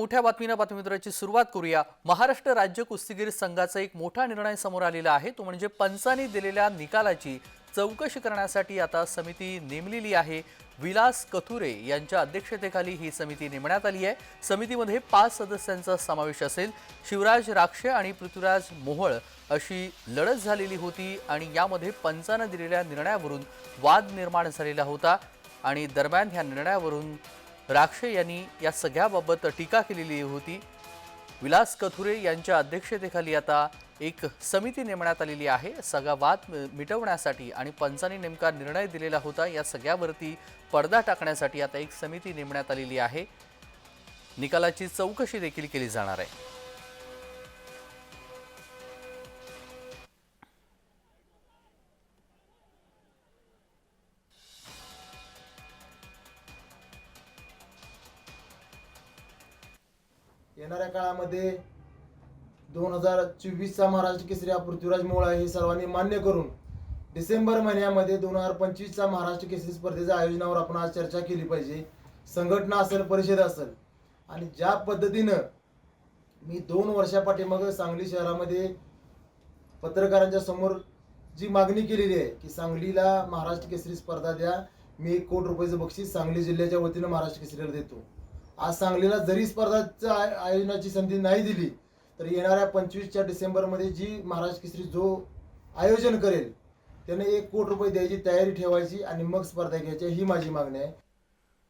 मोठ्या बातमीनं बातमीपत्राची सुरुवात करूया. महाराष्ट्र राज्य कुस्तीगीर संघाचा एक मोठा निर्णय समोर आलेला आहे. तो म्हणजे पंचांनी दिलेल्या निकालाची चौकशी करण्यासाठी आता समिती नेमलेली आहे. विलास कथुरे यांच्या अध्यक्षतेखाली ही समिती नेमण्यात आली आहे. समितीमध्ये पाच सदस्यांचा समावेश असेल. शिवराज राक्षे आणि पृथ्वीराज मोहळ अशी लढत झालेली होती आणि यामध्ये पंचानं दिलेल्या निर्णयावरून वाद निर्माण झालेला होता आणि दरम्यान ह्या निर्णयावरून राक्षे यांनी या सगळ्याबाबत टीका केलेली होती. विलास कथुरे यांच्या अध्यक्षतेखाली आता एक समिती नेमण्यात आलेली आहे. सगळा वाद मिटवण्यासाठी आणि पंचांनी नेमका निर्णय दिलेला होता. या सगळ्यावरती पडदा टाकण्यासाठी आता एक समिती नेमण्यात आलेली आहे. निकालाची चौकशी देखील केली जाणार आहे. येणाऱ्या काळामध्ये दोन हजार चोवीसचा महाराष्ट्र केसरी हा पृथ्वीराज मोळा हे सर्वांनी मान्य करून डिसेंबर महिन्यामध्ये दोन हजार पंचवीसचा महाराष्ट्र केसरी स्पर्धेच्या आयोजनावर आपण आज चर्चा केली पाहिजे. संघटना असेल परिषद असेल आणि ज्या पद्धतीनं मी दोन वर्षापाठीमागं सांगली शहरामध्ये पत्रकारांच्या समोर जी मागणी केलेली आहे की सांगलीला महाराष्ट्र केसरी स्पर्धा द्या मी एक कोटी रुपयाचं बक्षीस सांगली जिल्ह्याच्या वतीनं महाराष्ट्र केसरीला देतो. आज सांगलीला जरी स्पर्धाच्या आय- आयोजनाची संधी नाही दिली तर येणाऱ्या पंचवीसच्या डिसेंबरमध्ये जी महाराष्ट्र केसरी जो आयोजन करेल त्याने एक कोटी रुपये द्यायची तयारी ठेवायची आणि मग स्पर्धा घ्यायची ही माझी मागणी आहे.